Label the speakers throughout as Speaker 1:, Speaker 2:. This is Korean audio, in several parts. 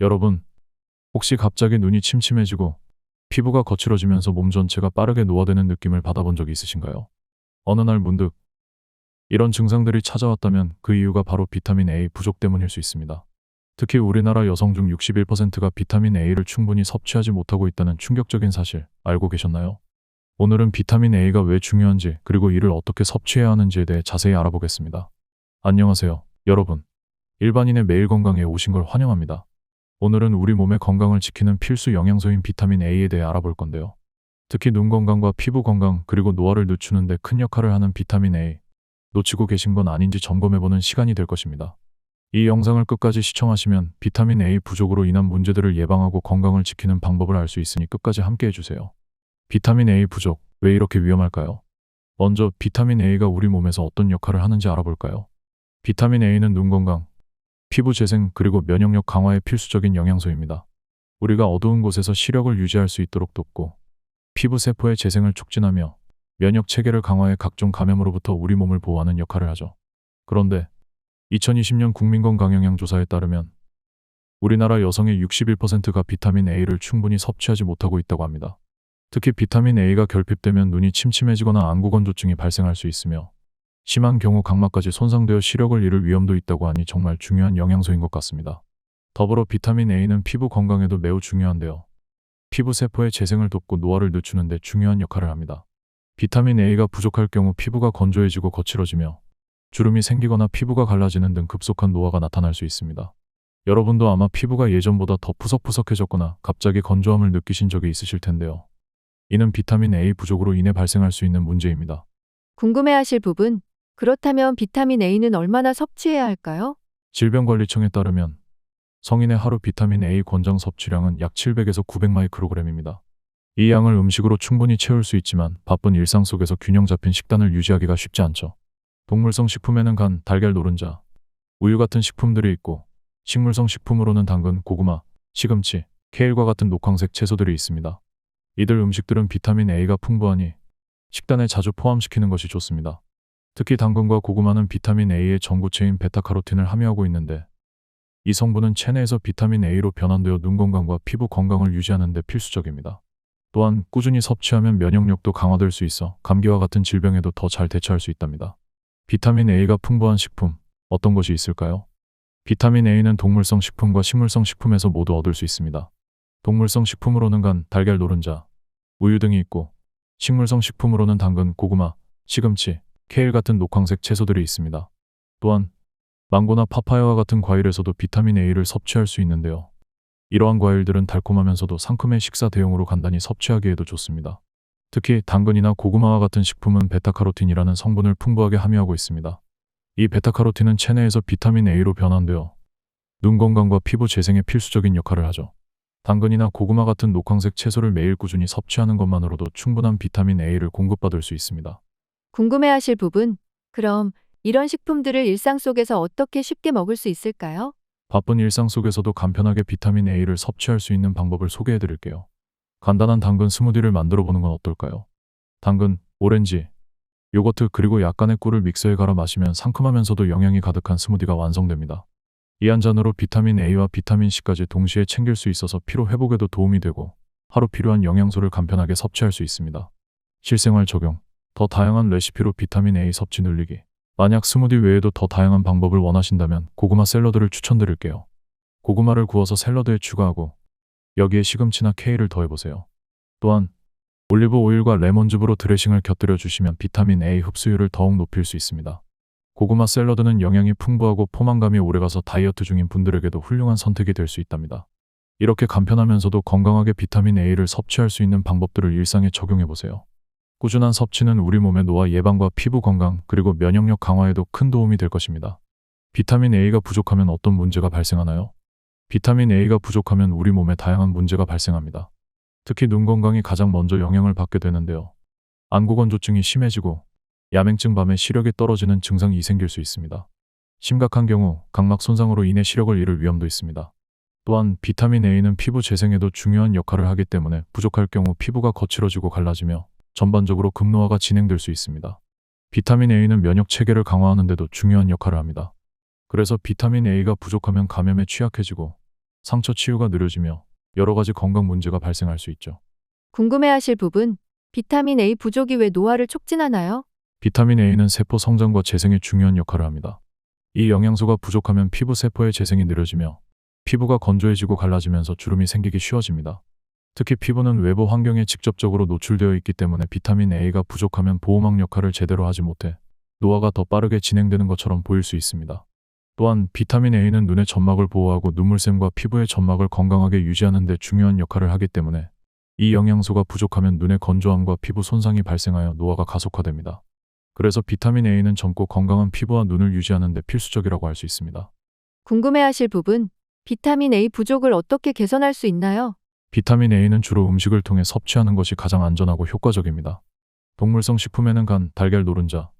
Speaker 1: 여러분, 혹시 갑자기 눈이 침침해지고 피부가 거칠어지면서 몸 전체가 빠르게 노화되는 느낌을 받아본 적이 있으신가요? 어느 날 문득 이런 증상들이 찾아왔다면 그 이유가 바로 비타민 A 부족 때문일 수 있습니다. 특히 우리나라 여성 중 61%가 비타민 A를 충분히 섭취하지 못하고 있다는 충격적인 사실 알고 계셨나요? 오늘은 비타민 A가 왜 중요한지 그리고 이를 어떻게 섭취해야 하는지에 대해 자세히 알아보겠습니다. 안녕하세요, 여러분. 일반인의 매일 건강에 오신 걸 환영합니다. 오늘은 우리 몸의 건강을 지키는 필수 영양소인 비타민 A에 대해 알아볼 건데요. 특히 눈 건강과 피부 건강 그리고 노화를 늦추는 데 큰 역할을 하는 비타민 A. 놓치고 계신 건 아닌지 점검해보는 시간이 될 것입니다. 이 영상을 끝까지 시청하시면 비타민 A 부족으로 인한 문제들을 예방하고 건강을 지키는 방법을 알 수 있으니 끝까지 함께 해주세요. 비타민 A 부족, 왜 이렇게 위험할까요? 먼저 비타민 A가 우리 몸에서 어떤 역할을 하는지 알아볼까요? 비타민 A는 눈 건강, 피부 재생 그리고 면역력 강화에 필수적인 영양소입니다. 우리가 어두운 곳에서 시력을 유지할 수 있도록 돕고 피부 세포의 재생을 촉진하며 면역 체계를 강화해 각종 감염으로부터 우리 몸을 보호하는 역할을 하죠. 그런데 2020년 국민건강영양조사에 따르면 우리나라 여성의 61%가 비타민 A를 충분히 섭취하지 못하고 있다고 합니다. 특히 비타민 A가 결핍되면 눈이 침침해지거나 안구건조증이 발생할 수 있으며 심한 경우 각막까지 손상되어 시력을 잃을 위험도 있다고 하니 정말 중요한 영양소인 것 같습니다. 더불어 비타민 A는 피부 건강에도 매우 중요한데요. 피부 세포의 재생을 돕고 노화를 늦추는 데 중요한 역할을 합니다. 비타민 A가 부족할 경우 피부가 건조해지고 거칠어지며 주름이 생기거나 피부가 갈라지는 등 급속한 노화가 나타날 수 있습니다. 여러분도 아마 피부가 예전보다 더 푸석푸석해졌거나 갑자기 건조함을 느끼신 적이 있으실 텐데요. 이는 비타민 A 부족으로 인해 발생할 수 있는 문제입니다.
Speaker 2: 궁금해하실 부분, 그렇다면 비타민 A는 얼마나 섭취해야 할까요?
Speaker 1: 질병관리청에 따르면 성인의 하루 비타민 A 권장 섭취량은 약 700에서 900 마이크로그램입니다. 이 양을 음식으로 충분히 채울 수 있지만 바쁜 일상 속에서 균형 잡힌 식단을 유지하기가 쉽지 않죠. 동물성 식품에는 간, 달걀 노른자, 우유 같은 식품들이 있고 식물성 식품으로는 당근, 고구마, 시금치, 케일과 같은 녹황색 채소들이 있습니다. 이들 음식들은 비타민 A가 풍부하니 식단에 자주 포함시키는 것이 좋습니다. 특히 당근과 고구마는 비타민 A의 전구체인 베타카로틴을 함유하고 있는데 이 성분은 체내에서 비타민 A로 변환되어 눈 건강과 피부 건강을 유지하는 데 필수적입니다. 또한 꾸준히 섭취하면 면역력도 강화될 수 있어 감기와 같은 질병에도 더 잘 대처할 수 있답니다. 비타민 A가 풍부한 식품, 어떤 것이 있을까요? 비타민 A는 동물성 식품과 식물성 식품에서 모두 얻을 수 있습니다. 동물성 식품으로는 간, 달걀 노른자, 우유 등이 있고 식물성 식품으로는 당근, 고구마, 시금치, 케일 같은 녹황색 채소들이 있습니다. 또한 망고나 파파야와 같은 과일에서도 비타민 A를 섭취할 수 있는데요. 이러한 과일들은 달콤하면서도 상큼해 식사 대용으로 간단히 섭취하기에도 좋습니다. 특히 당근이나 고구마와 같은 식품은 베타카로틴이라는 성분을 풍부하게 함유하고 있습니다. 이 베타카로틴은 체내에서 비타민 A로 변환되어 눈 건강과 피부 재생에 필수적인 역할을 하죠. 당근이나 고구마 같은 녹황색 채소를 매일 꾸준히 섭취하는 것만으로도 충분한 비타민 A를 공급받을 수 있습니다.
Speaker 2: 궁금해하실 부분, 그럼 이런 식품들을 일상 속에서 어떻게 쉽게 먹을 수 있을까요?
Speaker 1: 바쁜 일상 속에서도 간편하게 비타민 A를 섭취할 수 있는 방법을 소개해 드릴게요. 간단한 당근 스무디를 만들어 보는 건 어떨까요? 당근, 오렌지, 요거트 그리고 약간의 꿀을 믹서에 갈아 마시면 상큼하면서도 영양이 가득한 스무디가 완성됩니다. 이 한 잔으로 비타민 A와 비타민 C까지 동시에 챙길 수 있어서 피로 회복에도 도움이 되고 하루 필요한 영양소를 간편하게 섭취할 수 있습니다. 실생활 적용, 더 다양한 레시피로 비타민 A 섭취 늘리기. 만약 스무디 외에도 더 다양한 방법을 원하신다면 고구마 샐러드를 추천드릴게요. 고구마를 구워서 샐러드에 추가하고 여기에 시금치나 케일을 더해보세요. 또한 올리브 오일과 레몬즙으로 드레싱을 곁들여 주시면 비타민 A 흡수율을 더욱 높일 수 있습니다. 고구마 샐러드는 영양이 풍부하고 포만감이 오래가서 다이어트 중인 분들에게도 훌륭한 선택이 될 수 있답니다. 이렇게 간편하면서도 건강하게 비타민 A를 섭취할 수 있는 방법들을 일상에 적용해 보세요. 꾸준한 섭취는 우리 몸의 노화 예방과 피부 건강 그리고 면역력 강화에도 큰 도움이 될 것입니다. 비타민 A가 부족하면 어떤 문제가 발생하나요? 비타민 A가 부족하면 우리 몸에 다양한 문제가 발생합니다. 특히 눈 건강이 가장 먼저 영향을 받게 되는데요. 안구건조증이 심해지고 야맹증 밤에 시력이 떨어지는 증상이 생길 수 있습니다. 심각한 경우 각막 손상으로 인해 시력을 잃을 위험도 있습니다. 또한 비타민 A는 피부 재생에도 중요한 역할을 하기 때문에 부족할 경우 피부가 거칠어지고 갈라지며 전반적으로 급노화가 진행될 수 있습니다. 비타민 A는 면역 체계를 강화하는 데도 중요한 역할을 합니다. 그래서 비타민 A가 부족하면 감염에 취약해지고 상처 치유가 느려지며 여러 가지 건강 문제가 발생할 수 있죠.
Speaker 2: 궁금해하실 부분. 비타민 A 부족이 왜 노화를 촉진하나요?
Speaker 1: 비타민 A는 세포 성장과 재생에 중요한 역할을 합니다. 이 영양소가 부족하면 피부 세포의 재생이 느려지며 피부가 건조해지고 갈라지면서 주름이 생기기 쉬워집니다. 특히 피부는 외부 환경에 직접적으로 노출되어 있기 때문에 비타민 A가 부족하면 보호막 역할을 제대로 하지 못해 노화가 더 빠르게 진행되는 것처럼 보일 수 있습니다. 또한 비타민 A는 눈의 점막을 보호하고 눈물샘과 피부의 점막을 건강하게 유지하는 데 중요한 역할을 하기 때문에 이 영양소가 부족하면 눈의 건조함과 피부 손상이 발생하여 노화가 가속화됩니다. 그래서 비타민 A는 젊고 건강한 피부와 눈을 유지하는 데 필수적이라고 할 수 있습니다.
Speaker 2: 궁금해하실 부분. 비타민 A 부족을 어떻게 개선할 수 있나요?
Speaker 1: 비타민 A는 주로 음식을 통해 섭취하는 것이 가장 안전하고 효과적입니다. 동물성 식품에는 간, 달걀 노른자,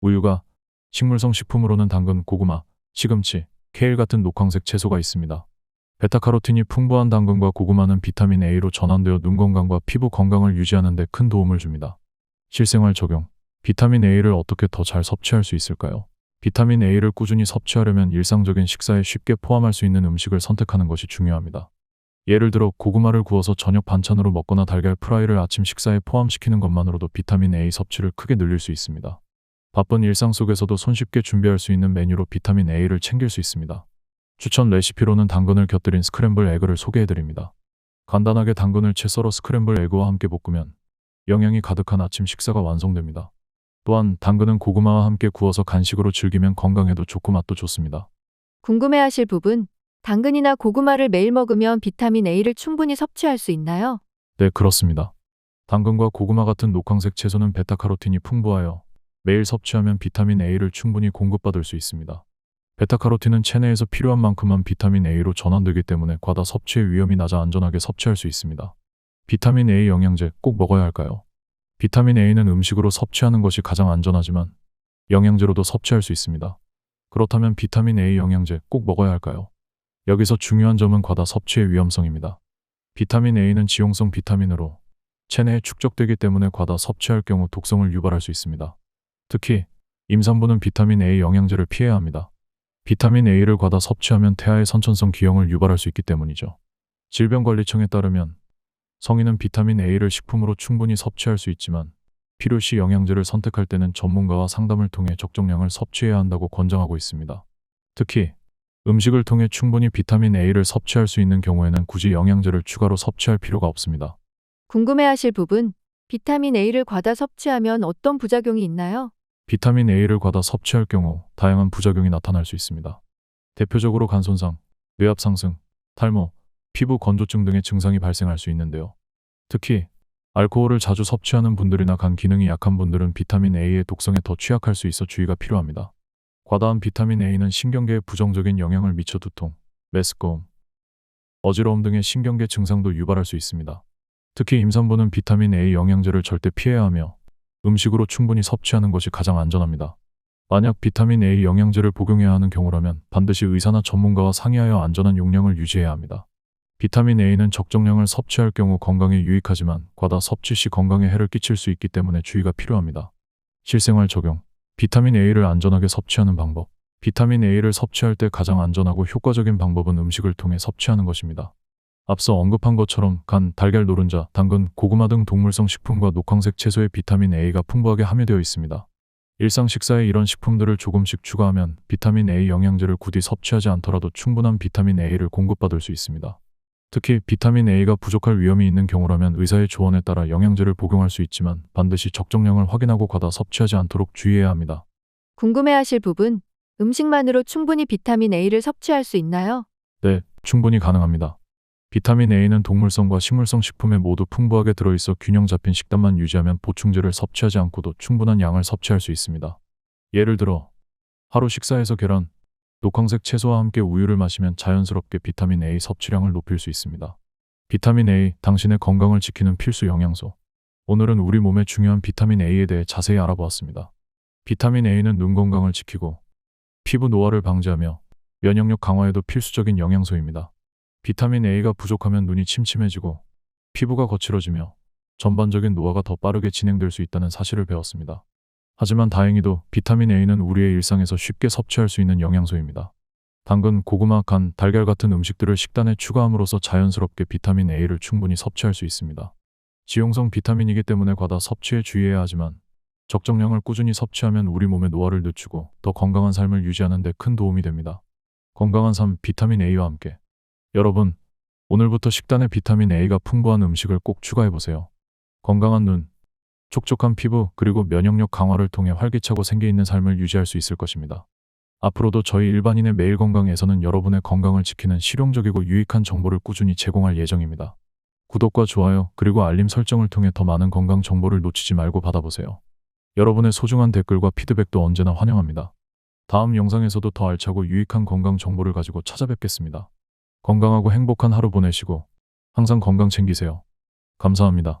Speaker 1: 우유가, 식물성 식품으로는 당근, 고구마, 시금치, 케일 같은 녹황색 채소가 있습니다. 베타카로틴이 풍부한 당근과 고구마는 비타민 A로 전환되어 눈 건강과 피부 건강을 유지하는 데 큰 도움을 줍니다. 실생활 적용. 비타민 A를 어떻게 더 잘 섭취할 수 있을까요? 비타민 A를 꾸준히 섭취하려면 일상적인 식사에 쉽게 포함할 수 있는 음식을 선택하는 것이 중요합니다. 예를 들어 고구마를 구워서 저녁 반찬으로 먹거나 달걀 프라이를 아침 식사에 포함시키는 것만으로도 비타민 A 섭취를 크게 늘릴 수 있습니다. 바쁜 일상 속에서도 손쉽게 준비할 수 있는 메뉴로 비타민 A를 챙길 수 있습니다. 추천 레시피로는 당근을 곁들인 스크램블 에그를 소개해드립니다. 간단하게 당근을 채 썰어 스크램블 에그와 함께 볶으면 영양이 가득한 아침 식사가 완성됩니다. 또한 당근은 고구마와 함께 구워서 간식으로 즐기면 건강에도 좋고 맛도 좋습니다.
Speaker 2: 궁금해하실 부분. 당근이나 고구마를 매일 먹으면 비타민 A를 충분히 섭취할 수 있나요?
Speaker 1: 네, 그렇습니다. 당근과 고구마 같은 녹황색 채소는 베타카로틴이 풍부하여 매일 섭취하면 비타민 A를 충분히 공급받을 수 있습니다. 베타카로틴은 체내에서 필요한 만큼만 비타민 A로 전환되기 때문에 과다 섭취의 위험이 낮아 안전하게 섭취할 수 있습니다. 비타민 A 영양제 꼭 먹어야 할까요? 비타민 A는 음식으로 섭취하는 것이 가장 안전하지만 영양제로도 섭취할 수 있습니다. 그렇다면 비타민 A 영양제 꼭 먹어야 할까요? 여기서 중요한 점은 과다 섭취의 위험성입니다. 비타민 A는 지용성 비타민으로 체내에 축적되기 때문에 과다 섭취할 경우 독성을 유발할 수 있습니다. 특히 임산부는 비타민 A 영양제를 피해야 합니다. 비타민 A를 과다 섭취하면 태아의 선천성 기형을 유발할 수 있기 때문이죠. 질병관리청에 따르면 성인은 비타민 A를 식품으로 충분히 섭취할 수 있지만 필요시 영양제를 선택할 때는 전문가와 상담을 통해 적정량을 섭취해야 한다고 권장하고 있습니다. 특히 음식을 통해 충분히 비타민 A를 섭취할 수 있는 경우에는 굳이 영양제를 추가로 섭취할 필요가 없습니다.
Speaker 2: 궁금해하실 부분. 비타민 A를 과다 섭취하면 어떤 부작용이 있나요?
Speaker 1: 비타민 A를 과다 섭취할 경우 다양한 부작용이 나타날 수 있습니다. 대표적으로 간 손상, 뇌압 상승, 탈모, 피부 건조증 등의 증상이 발생할 수 있는데요. 특히 알코올을 자주 섭취하는 분들이나 간 기능이 약한 분들은 비타민 A의 독성에 더 취약할 수 있어 주의가 필요합니다. 과다한 비타민 A는 신경계에 부정적인 영향을 미쳐 두통, 메스꺼움, 어지러움 등의 신경계 증상도 유발할 수 있습니다. 특히 임산부는 비타민 A 영양제를 절대 피해야 하며 음식으로 충분히 섭취하는 것이 가장 안전합니다. 만약 비타민 A 영양제를 복용해야 하는 경우라면 반드시 의사나 전문가와 상의하여 안전한 용량을 유지해야 합니다. 비타민 A는 적정량을 섭취할 경우 건강에 유익하지만 과다 섭취 시 건강에 해를 끼칠 수 있기 때문에 주의가 필요합니다. 실생활 적용. 비타민 A를 안전하게 섭취하는 방법. 비타민 A를 섭취할 때 가장 안전하고 효과적인 방법은 음식을 통해 섭취하는 것입니다. 앞서 언급한 것처럼 간, 달걀 노른자, 당근, 고구마 등 동물성 식품과 녹황색 채소에 비타민 A가 풍부하게 함유되어 있습니다. 일상 식사에 이런 식품들을 조금씩 추가하면 비타민 A 영양제를 굳이 섭취하지 않더라도 충분한 비타민 A를 공급받을 수 있습니다. 특히 비타민 A가 부족할 위험이 있는 경우라면 의사의 조언에 따라 영양제를 복용할 수 있지만 반드시 적정량을 확인하고 과다 섭취하지 않도록 주의해야 합니다.
Speaker 2: 궁금해하실 부분. 음식만으로 충분히 비타민 A를 섭취할 수 있나요?
Speaker 1: 네, 충분히 가능합니다. 비타민 A는 동물성과 식물성 식품에 모두 풍부하게 들어있어 균형 잡힌 식단만 유지하면 보충제를 섭취하지 않고도 충분한 양을 섭취할 수 있습니다. 예를 들어 하루 식사에서 계란, 녹황색 채소와 함께 우유를 마시면 자연스럽게 비타민 A 섭취량을 높일 수 있습니다. 비타민 A, 당신의 건강을 지키는 필수 영양소. 오늘은 우리 몸에 중요한 비타민 A에 대해 자세히 알아보았습니다. 비타민 A는 눈 건강을 지키고 피부 노화를 방지하며 면역력 강화에도 필수적인 영양소입니다. 비타민 A가 부족하면 눈이 침침해지고 피부가 거칠어지며 전반적인 노화가 더 빠르게 진행될 수 있다는 사실을 배웠습니다. 하지만 다행히도 비타민 A는 우리의 일상에서 쉽게 섭취할 수 있는 영양소입니다. 당근, 고구마, 간, 달걀 같은 음식들을 식단에 추가함으로써 자연스럽게 비타민 A를 충분히 섭취할 수 있습니다. 지용성 비타민이기 때문에 과다 섭취에 주의해야 하지만 적정량을 꾸준히 섭취하면 우리 몸의 노화를 늦추고 더 건강한 삶을 유지하는 데 큰 도움이 됩니다. 건강한 삶 비타민 A와 함께 여러분 오늘부터 식단에 비타민 A가 풍부한 음식을 꼭 추가해 보세요. 건강한 눈, 촉촉한 피부 그리고 면역력 강화를 통해 활기차고 생기 있는 삶을 유지할 수 있을 것입니다. 앞으로도 저희 일반인의 매일 건강에서는 여러분의 건강을 지키는 실용적이고 유익한 정보를 꾸준히 제공할 예정입니다. 구독과 좋아요 그리고 알림 설정을 통해 더 많은 건강 정보를 놓치지 말고 받아보세요. 여러분의 소중한 댓글과 피드백도 언제나 환영합니다. 다음 영상에서도 더 알차고 유익한 건강 정보를 가지고 찾아뵙겠습니다. 건강하고 행복한 하루 보내시고 항상 건강 챙기세요. 감사합니다.